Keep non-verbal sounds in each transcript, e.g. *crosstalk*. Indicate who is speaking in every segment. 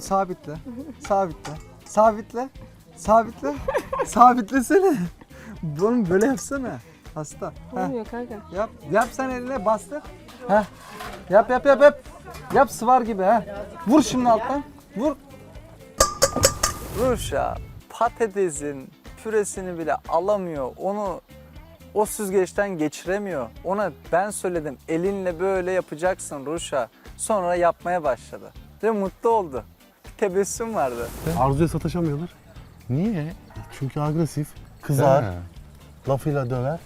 Speaker 1: Sabitle. Sabitle. Sabitle. Sabitle. Sabitlesene. Oğlum böyle yapsana. Hasta. Heh.
Speaker 2: Olmuyor kanka.
Speaker 1: Yap. Yap sen eline bastır. Heh. Yap yap yap yap. Yap sıvar gibi ha. Vur şimdi alttan. Vur. Ruşa patatesin püresini bile alamıyor. Onu o süzgeçten geçiremiyor. Ona ben söyledim elinle böyle yapacaksın Ruşa. Sonra yapmaya başladı. Ve mutlu oldu. Tebessüm vardı.
Speaker 3: Arzuya sataşamıyorlar.
Speaker 4: Niye?
Speaker 3: Çünkü agresif, kızar,
Speaker 4: Ha.
Speaker 3: lafıyla döver.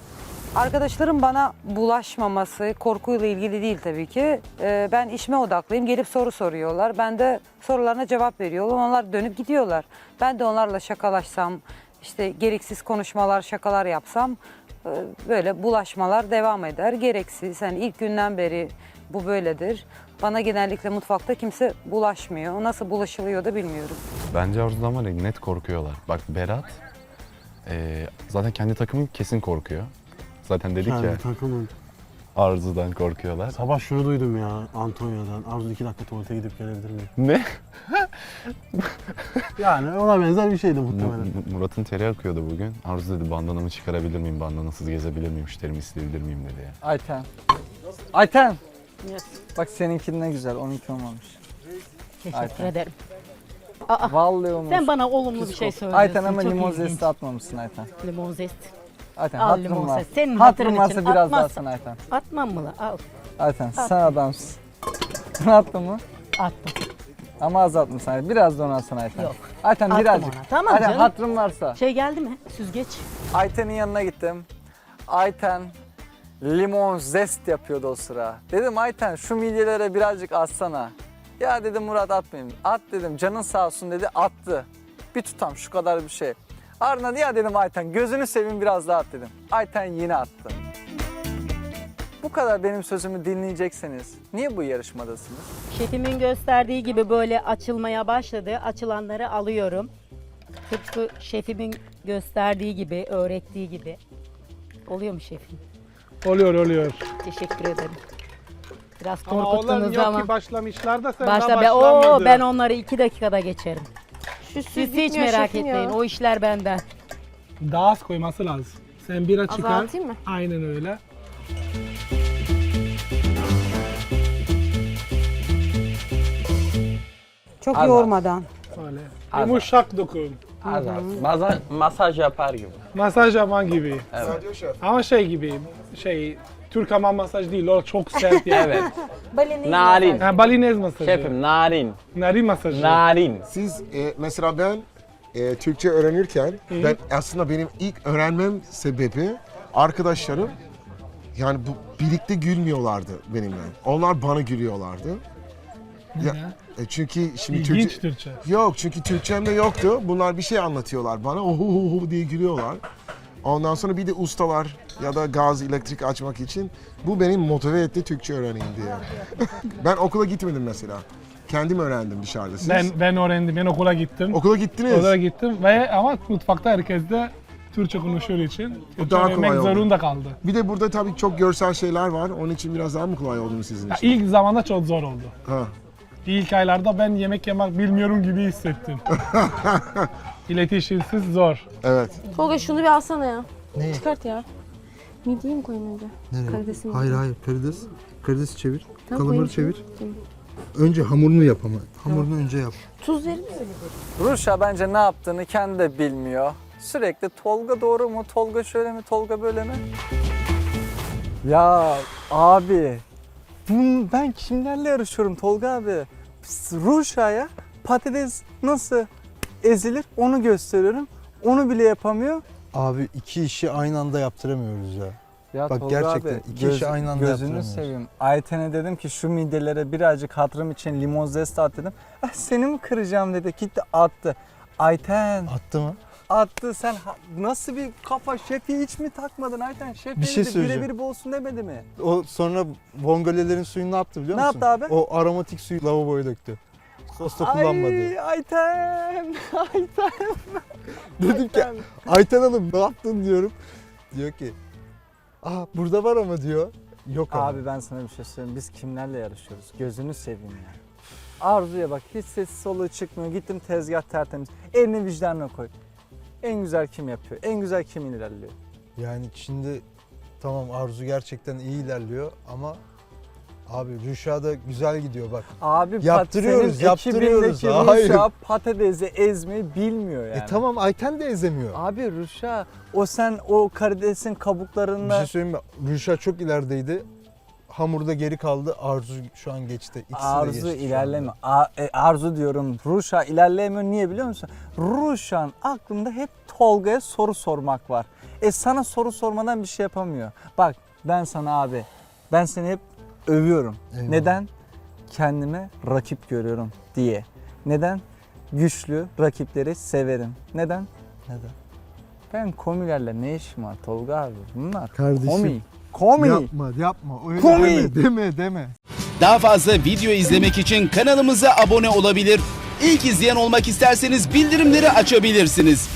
Speaker 5: Arkadaşlarım bana bulaşmaması korkuyla ilgili değil tabii ki. Ee, ben işime odaklıyım. Gelip soru soruyorlar. Ben de sorularına cevap veriyorum. Onlar dönüp gidiyorlar. Ben de onlarla şakalaşsam, işte gereksiz konuşmalar, şakalar yapsam böyle bulaşmalar devam eder. Gereksiz. Yani ilk günden beri bu böyledir. Bana genellikle mutfakta kimse bulaşmıyor. Nasıl bulaşılıyor da bilmiyorum.
Speaker 4: Bence Arzu'dan var ya net korkuyorlar. Bak Berat eee, zaten kendi takımı kesin korkuyor. Zaten dedik
Speaker 3: Kendi
Speaker 4: ya
Speaker 3: takımın.
Speaker 4: Arzu'dan korkuyorlar.
Speaker 3: Sabah şunu duydum ya Antonio'dan. Arzu iki dakika tuvalete gidip gelebilir miyim?
Speaker 4: Ne? *laughs* *laughs*
Speaker 3: Yani ona benzer bir şeydi
Speaker 4: Mu-
Speaker 3: muhtemelen.
Speaker 4: Mu- Murat'ın teri akıyordu bugün. Arzu dedi bandanamı çıkarabilir miyim, bandanasız gezebilir miyim, müşterimi isteyebilir miyim dedi ya.
Speaker 1: Ayten. Ayten. Bak seninki ne güzel. Onunki olmamış.
Speaker 6: Teşekkür
Speaker 1: Ayten.
Speaker 6: ederim. Aa,
Speaker 1: Vallahi olmuş.
Speaker 6: sen bana olumlu bir şey söylüyorsun.
Speaker 1: Ayten ama
Speaker 6: Çok
Speaker 1: limon
Speaker 6: ilginç.
Speaker 1: zesti atmamışsın Ayten.
Speaker 6: Limon zest.
Speaker 1: Ayten
Speaker 6: Al limon
Speaker 1: var.
Speaker 6: zest. Senin hatırın
Speaker 1: varsa
Speaker 6: için
Speaker 1: biraz daha sana Ayten.
Speaker 6: Atmam mı la? Al.
Speaker 1: Ayten sen adamsın. Sen *laughs* attın mı?
Speaker 6: Attım.
Speaker 1: Ama az atmışsın. Ayten. Biraz da ona Ayten.
Speaker 6: Yok.
Speaker 1: Ayten
Speaker 6: Attım
Speaker 1: birazcık.
Speaker 6: ona. Tamam
Speaker 1: Ayten
Speaker 6: canım.
Speaker 1: hatırım varsa.
Speaker 6: Şey geldi mi? Süzgeç.
Speaker 1: Ayten'in yanına gittim. Ayten limon zest yapıyordu o sıra. Dedim Ayten şu midyelere birazcık atsana. Ya dedim Murat atmayayım. At dedim canın sağ olsun dedi attı. Bir tutam şu kadar bir şey. Ardından ya dedim Ayten gözünü seveyim biraz daha at dedim. Ayten yine attı. Bu kadar benim sözümü dinleyecekseniz niye bu yarışmadasınız?
Speaker 6: Şefimin gösterdiği gibi böyle açılmaya başladı. Açılanları alıyorum. Tıpkı şefimin gösterdiği gibi, öğrettiği gibi. Oluyor mu şefim?
Speaker 7: Oluyor oluyor.
Speaker 6: Teşekkür ederim. Biraz
Speaker 7: Ama
Speaker 6: korkuttunuz
Speaker 7: yok
Speaker 6: ama.
Speaker 7: ki başlamışlar da sen
Speaker 6: Başta
Speaker 7: daha
Speaker 6: ben, oo,
Speaker 7: başlamadın.
Speaker 6: ben onları iki dakikada geçerim.
Speaker 2: Şu
Speaker 6: Siz hiç merak
Speaker 2: şefim ya.
Speaker 6: etmeyin. O işler benden.
Speaker 7: Daha az koyması lazım. Sen bira çıkar.
Speaker 2: Azaltayım mı?
Speaker 7: Aynen öyle.
Speaker 5: Çok
Speaker 1: Az az.
Speaker 5: yoğurmadan.
Speaker 7: Böyle.
Speaker 8: Az az.
Speaker 7: Yumuşak dokun.
Speaker 8: Az az. Masaj, masaj yapar gibi.
Speaker 7: Masaj yapan gibi.
Speaker 8: Evet.
Speaker 7: Ama şey gibi, şey Türk hamam masaj değil, o çok sert yani. *laughs*
Speaker 8: Evet. narin.
Speaker 7: Ha, Balinez masajı.
Speaker 8: Şefim narin.
Speaker 7: Narin masajı.
Speaker 8: Narin.
Speaker 9: Siz e, mesela ben e, Türkçe öğrenirken ben aslında benim ilk öğrenmem sebebi arkadaşlarım yani bu birlikte gülmüyorlardı benimle. Onlar bana gülüyorlardı. Ya, e, çünkü şimdi
Speaker 7: İlginç
Speaker 9: Türkçe
Speaker 7: Türkçe.
Speaker 9: yok çünkü Türkçem de yoktu. Bunlar bir şey anlatıyorlar bana. Oho diye gülüyorlar. Ondan sonra bir de ustalar ya da gaz elektrik açmak için bu beni motive etti Türkçe öğreneyim diye. *laughs* ben okula gitmedim mesela. Kendim öğrendim dışarıda. Siz
Speaker 7: Ben ben öğrendim. Ben okula gittim.
Speaker 9: okula gittiniz.
Speaker 7: Okula gittim ve ama mutfakta herkes de Türkçe konuşuyor için Türkçe
Speaker 9: daha kolay oldu.
Speaker 7: zorunda kaldı.
Speaker 9: Bir de burada tabii çok görsel şeyler var. Onun için biraz daha mı kolay oldu mu sizin
Speaker 7: Ya
Speaker 9: için?
Speaker 7: ilk zamanda çok zor oldu.
Speaker 9: Ha.
Speaker 7: İlk aylarda ben yemek yemek bilmiyorum gibi hissettim. *laughs* İletişimsiz zor.
Speaker 9: Evet.
Speaker 2: Tolga şunu bir alsana ya. Ne? Çıkart ya. Midyeyi mi koyayım önce?
Speaker 10: Nereye?
Speaker 2: Karidesi mi?
Speaker 10: Hayır hayır karides. Karides çevir.
Speaker 2: Tamam,
Speaker 10: Kalamarı
Speaker 2: koyayım.
Speaker 10: çevir.
Speaker 2: Tamam.
Speaker 10: Önce hamurunu yap ama. Hamurunu önce yap.
Speaker 2: Tuz verir misin?
Speaker 1: Ruşa bence ne yaptığını kendi de bilmiyor. Sürekli Tolga doğru mu, Tolga şöyle mi, Tolga böyle mi? Ya abi, bu- ben kimlerle yarışıyorum Tolga abi? Ruşa'ya patates nasıl ezilir onu gösteriyorum. Onu bile yapamıyor.
Speaker 10: Abi iki işi aynı anda yaptıramıyoruz ya.
Speaker 1: Ya
Speaker 10: Bak gerçekten iki işi aynı anda
Speaker 1: Gözünü
Speaker 10: yaptıramıyoruz.
Speaker 1: seveyim. Ayten'e dedim ki şu middelere birazcık hatırım için limon zesti at dedim. "Ah, Seni mi kıracağım dedi. Gitti attı. Ayten
Speaker 10: Attı mı?
Speaker 1: Attı sen ha- nasıl bir kafa şefi hiç mi takmadın Ayten? Şef
Speaker 10: Bir şey söyleyeceğim.
Speaker 1: birebir bolsun demedi mi?
Speaker 10: O sonra bongolelerin suyunu ne yaptı biliyor
Speaker 1: Ne
Speaker 10: musun?
Speaker 1: yaptı abi?
Speaker 10: O aromatik suyu lavaboya döktü. Sosta kullanmadı.
Speaker 1: Ay Ayten, *laughs* Ayten. *laughs*
Speaker 10: Dedim ki
Speaker 1: Ayten.
Speaker 10: Ayten Hanım ne yaptın diyorum. Diyor ki Aa burada var ama diyor. Yok ama.
Speaker 1: Abi ben sana bir şey söyleyeyim. Biz kimlerle yarışıyoruz? Gözünü seveyim ya. Arzu'ya bak hiç sessiz soluğu çıkmıyor. Gittim tezgah tertemiz. Elini vicdanına koy. En güzel kim yapıyor? En güzel kim ilerliyor?
Speaker 10: Yani şimdi tamam Arzu gerçekten iyi ilerliyor ama abi Rüşa da güzel gidiyor bak.
Speaker 1: Abi
Speaker 10: Yaptırıyoruz,
Speaker 1: senin
Speaker 10: yaptırıyoruz.
Speaker 1: ekibindeki
Speaker 10: Hayır.
Speaker 1: Ruşa patatesi ezmeyi bilmiyor yani.
Speaker 10: E tamam Ayten de ezemiyor.
Speaker 1: Abi Ruşa o sen o karidesin
Speaker 10: Bir
Speaker 1: kabuklarında
Speaker 10: şey söyleyeyim mi? Rüşa çok ilerideydi. Hamurda geri kaldı. Arzu şu an geçti. İkisi
Speaker 1: Arzu
Speaker 10: geçti
Speaker 1: ilerleme. e, arzu diyorum. Ruşa ilerleyemiyor. Niye biliyor musun? Ruşa'nın aklında hep Tolga'ya soru sormak var. E sana soru sormadan bir şey yapamıyor. Bak ben sana abi ben seni hep övüyorum.
Speaker 10: Eyvallah.
Speaker 1: Neden? Kendime rakip görüyorum diye. Neden? Güçlü rakipleri severim. Neden?
Speaker 10: Neden?
Speaker 1: Ben komilerle ne işim var Tolga abi? Bunlar
Speaker 10: Kardeşim.
Speaker 1: komi. Komi.
Speaker 10: Yapma yapma. Öyle
Speaker 1: Komi.
Speaker 10: deme deme deme.
Speaker 11: Daha fazla video izlemek için kanalımıza abone olabilir. İlk izleyen olmak isterseniz bildirimleri açabilirsiniz.